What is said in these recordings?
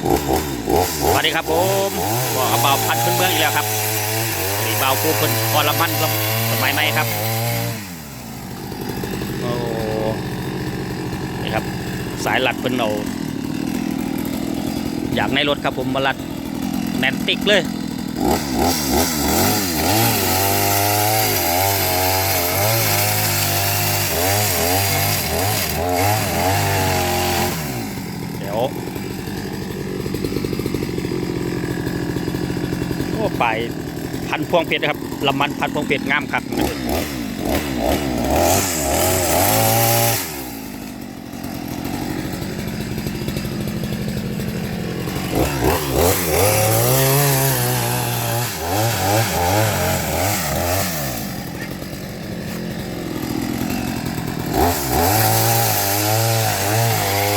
สวัสดีครับผมบอกเบาพันขึ้นเมืองอีกแล้วครับนี่เบาปูเพิ่นพอละมันสมัยใหม่ครับโอ้นี่ครับ สายลัดเป็นเอาอยากในรถครับผมมาลัดแนนติกเลย เดี๋ยว โอ้ไปพั นพวงเพชรนะครับลำมันพันพวงเพชรงามครับ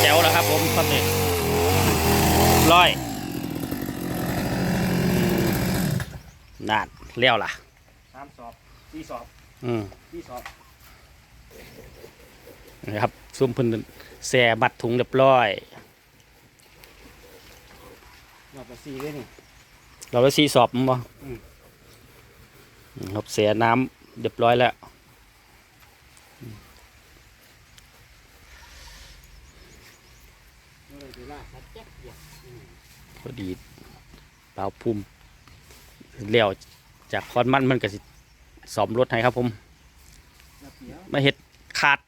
แจ๋วแล้วครับผมครับนี่ร้อย นานเลี้ยวล่ะสามสอบสี่สอบอืมสี่สอบนะครับซุ่มเพิ่นแส่บัดถุงเรียบร้อยรอบละสี่ด้วยนี่เราได้ซีสอบมั้งบ่อืมอืมครับเสียน้ำเรียบร้อยแล้วนี่เลยเวลาสัดแจ๊กเดียวพอดีเปล่าภูมิ เลี้ยวจากคอนมันมันก็สิสอมรถให้ครับ ผมแล้วเดียวมาเฮ็ดขาด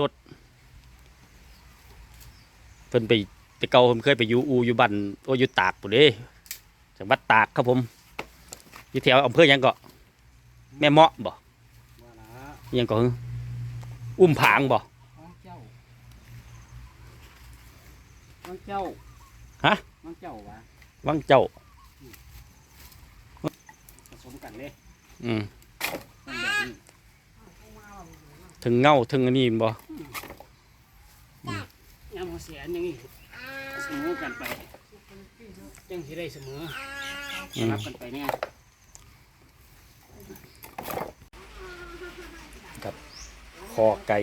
รถเพิ่นไปไปเก่าเพิ่นเคยไปอยู่อูอยู่บ้านโอ้อยู่ตากปุ่นเด้จังหวัดตากครับผมอยู่แถวอำเภอหยังก็แม่เมาะบ่ว่าละอิหยังก็คืออุ้มผางบ่วังเจ้าวังเจ้าฮะวังเจ้าวะวังเจ้าผสม กันเลยอืมมันแบบนี้ถึงเงาถึงอันนี้บ่ยามหัวเสียอันอย่างนี้เสมอกันไปจังสิได้เสมออืมรับกันไปเนี่ยคอไก่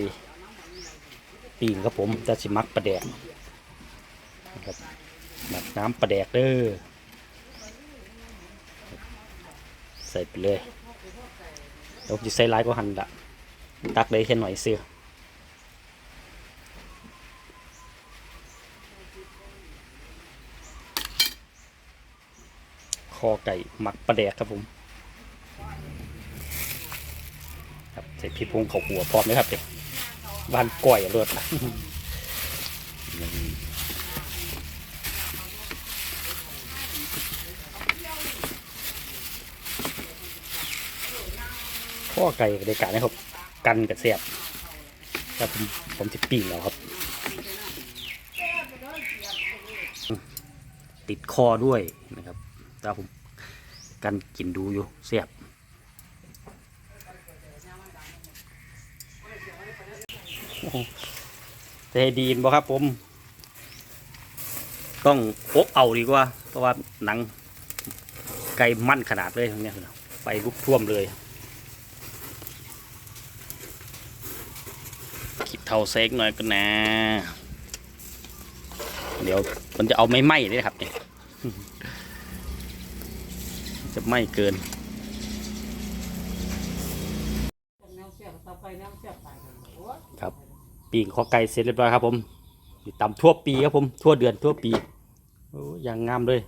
ปีงครับผมจะสิมักปลาแดกนะครับหมักน้ำปลาแดกเด้อ ใส่ไปเลยเดี๋ยวผมจะใส่ลายก็หันละตักได้แค่หน่อยเสียคอไก่หมักปลาแดกครับผมครับใส่พริกพงเขาหัวพร้อมไหมครับเด็กบ้านก้อยเลือดนะ ข้อไก่บเด็กกานะครับ กันกับเสียบครับผมผมจะปิ้งแล้วครับ ติดคอด้วยนะครับแต่ผมกันกินดูอยู่เสียบแต่ให้ดีนบ่ครับผม ต้องอกเอาดีกว่า เพราะว่าหนังไก่มั่นขนาดเลยตรงเนี้ยไฟลุกท่วมเลยคิด เท่าเซ็กหน่อยก็นะ เดี๋ยวมันจะเอาไม่ไหม้เลยครับเนี่ยจะไหม้เกินครับปีกข้อไก่เสร็จเรียบร้อยครับผมอยู่ตำทั่วปีครับผมทั่วเดือนทั่วปีโอ้ย่างงามเลย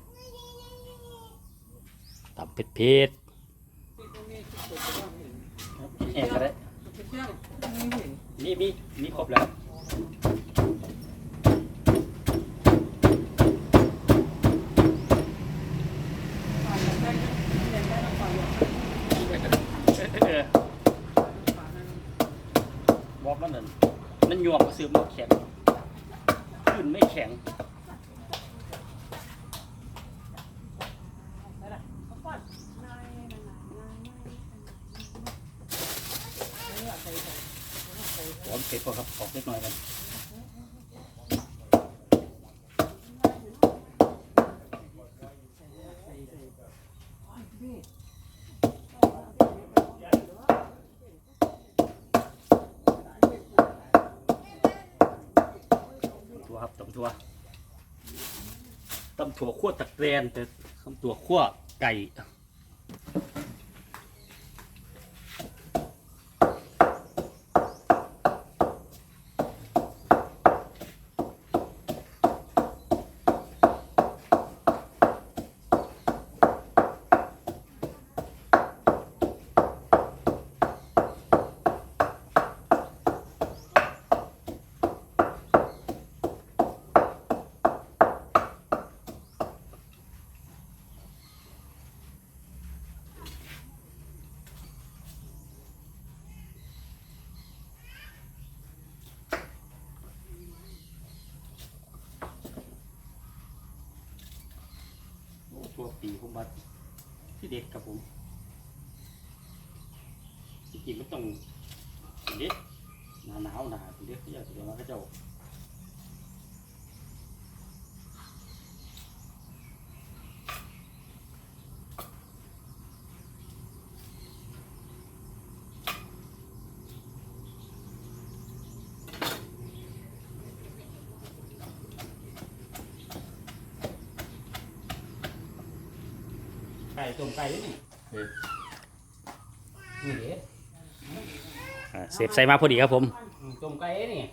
ตำเผ็ดเผ็ดแอบก็ได้ มีมีมีครบแล้วบอกมันนั่นมันยวงมาซื้อมาแข็งขึ้นไม่แข็ง หอม เผ็ดพอครับออกเล็กน้อยกันตัวครับตมตัวตำถั่วคั่วตะแกรนแต่คำถั่วคั่วไก่ โอ้ ตีผมบัดที่เด็ดครับผมจริงๆมันต้องเด็ดหนาหนาวหนาเด็ดเขาจะเดี๋ยวมาเขาเจ้า ไก่ต้มไก่ด้วยนี่นี่เด็ดอ่าเสพใส่มาพอดีครับผมต้มไก่นี่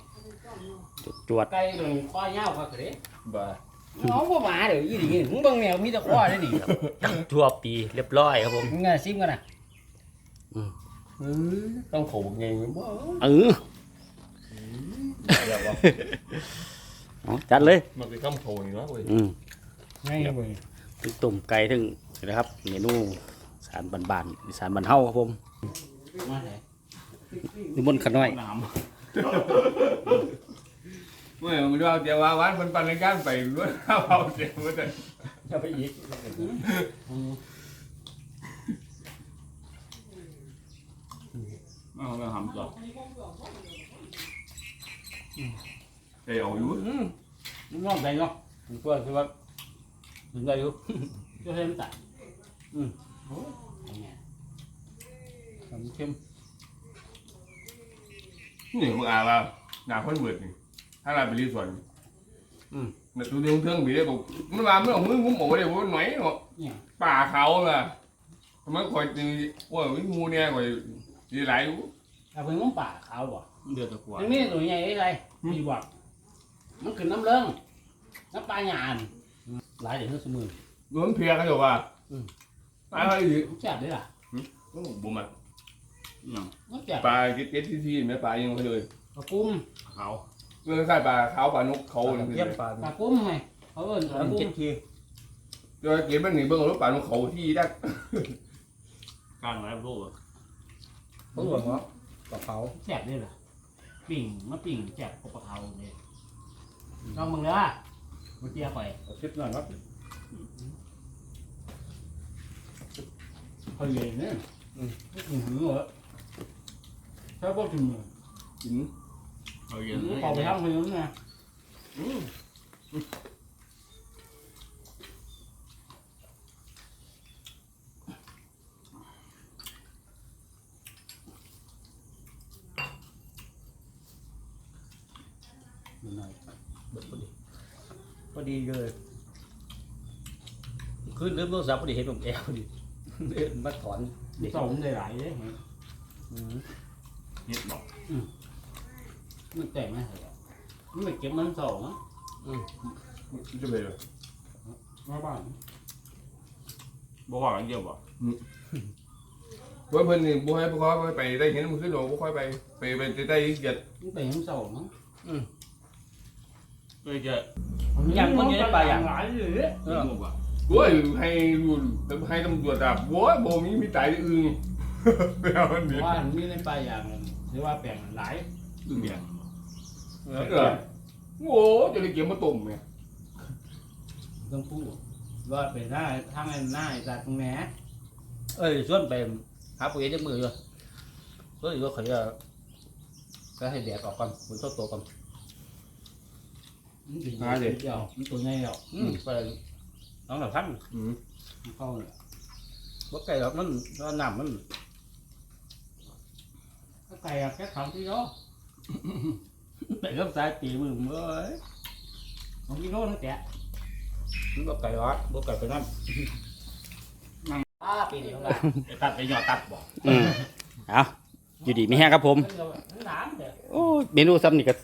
จวดไก่ตรงข้อยาวครับเด้บ้าน้องบ่มาเด้ออีนี่มึงเบิ่งแนวมีแต่ข้อเด้นี่ๆทั่วปีเรียบร้อยครับผม มึงอะซิมกันน่ะอืมเออต้องโขงไงบ่เออเดี๋ยวว่าเอาจัดเลยมันเป็นข้ามโขงนี่วะเว้ยอืมง่ายเว้ยถึงต้มไก่ถึง นี่นะครับเมนูสารบานๆอีสารบานเฮาครับผมมาไหนนิมนขน้อยเมื่อมันว่าเดี๋ยวว่าวันมันปันในการไปด้วยข้เอาเสียมันจะำจะไปอีกอืมเอาไปทำต่อเอ้ยเอาอยู่มึงน้องใจเนาะมึงตัวคือว่าถึงได้อยู่ก็ให้มันตัด อืมโอ้ยเนี่ยทำเข้มนี่มึงอ่านว่าหนาคนเบิดนี่ถ้าเราไปรีสอร์ทอืมเนี่ยตัวเดียวเทิงบีได้บอกมันมาไม่เอามือผมบอกว่าเดี๋ยวมันหน่อยเนาะเนี่ยป่าเขาล่ะทำไมคอยตีว่าวิงูเนี่ยคอยตีหลายอยู่เอาไปง้มป่าขาวบ่เดือดตะกวาอันนี้ตัวใหญ่ไอ้ไรมีบวกมันขึ้นน้ำเรื่องน้ำปลาหยานหลายเดี๋ยวนี้สมือโดนเพียกันอยู่ว่าอืมตายไปอีกแซ่บเลยล่ะโอ้บุมันมันแซ่บปลาเก็ตเก็ตที่ที่แม่ปลายังเขาเลยปลากุ้มเขาเรื่องค่ายปลาขาวปลานกเขาเลยเยี่ยมปลาปลากุ้มไงเขาเอิ้นปลากุ้มเดี๋ยวเก็บมันหนีเบิ้งรถปลานกเขาที่ได้กลางแล้วโลกเขาหลวงวะปลาเขาแซ่บเลยล่ะปิ่งมาปิ่งแซ่บกว่าปลาเขาเลยลองมึงเลยอะมาเจียไปคลิปหน่อยครับ เขาเย็นเนี่ยอืมอืมเหรอถ้าพวกถึงมือกินเอาเยอะพอไปทำคนนู้นไงหน่อยเบิดพอดีพอดีเลยขึ้นเริ่มโทรศัพท์พอดีเห็นผมแอลพอดี เดินมาถอนเด็กสองได้หลายเลยอืมเห็ดบอกมันแต่งไหมมันไม่เก็บมันสองอะจะไปเลยมาบ้านบ่ว่ากันเดียวบ่ว่าเพิ่นนี่บ่ให้บ่ค่อยไปได้เห็นมันขึ้นหรอกบ่ค่อยไปไปไปได้เกียดมันแต่งมันสองอะเอ้ยจะอย่างคนนี้ได้ปลาอย่างหลายเลยเออบ่บ่ โอ้ยให้รู้ให้ตำรวจจับโว้ยบ่มีมีตายอึงไปเอาอันนี้ว่ามีในปลาอย่างหรือว่าแปลงหลายอึ้งเดียงเออโอ้จะได้เก็บมาต้มแม่ต้องพูดว่าเป็นหน้าทางหน้าจากตรงไหนเอ้ยชวนไปหาปุ๋ยจักมืออยู่ก็อยู่ว่าเขาจะก็ให้แดดออกก่อนฝนตกตัวก่อนมันเป็นเดียวมันตัวใหญ่แล้วอืมไปน้ องหลับพันอืมมันเข้าเลยบ่ไก่หรอกมันมันน้ำมันก็ไก่อะแค่สองกิโลไปกับสายปีมือเมื่อยสองกิโลนั่นแกะมันก็ไก่วัดบ่ไก่ไปนั่นอ่าปีนี้ของเราไปตัดไปหยอดตัดบ่อืมเอาอยู่ดีไม่แห้งครับผม น้ำเด้อโอ้ยเมนูซ้ำนี่ก็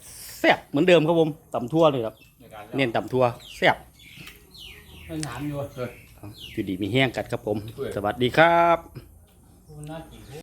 แซ่บเหมือนเดิมครับผมตำทั่วเลยครับในการเน้นตำทั่วแซ่บ มันถามอยู่อยู่ดีมีแห้งกัดครับผม สวัสดีครับ คุณน่ากิน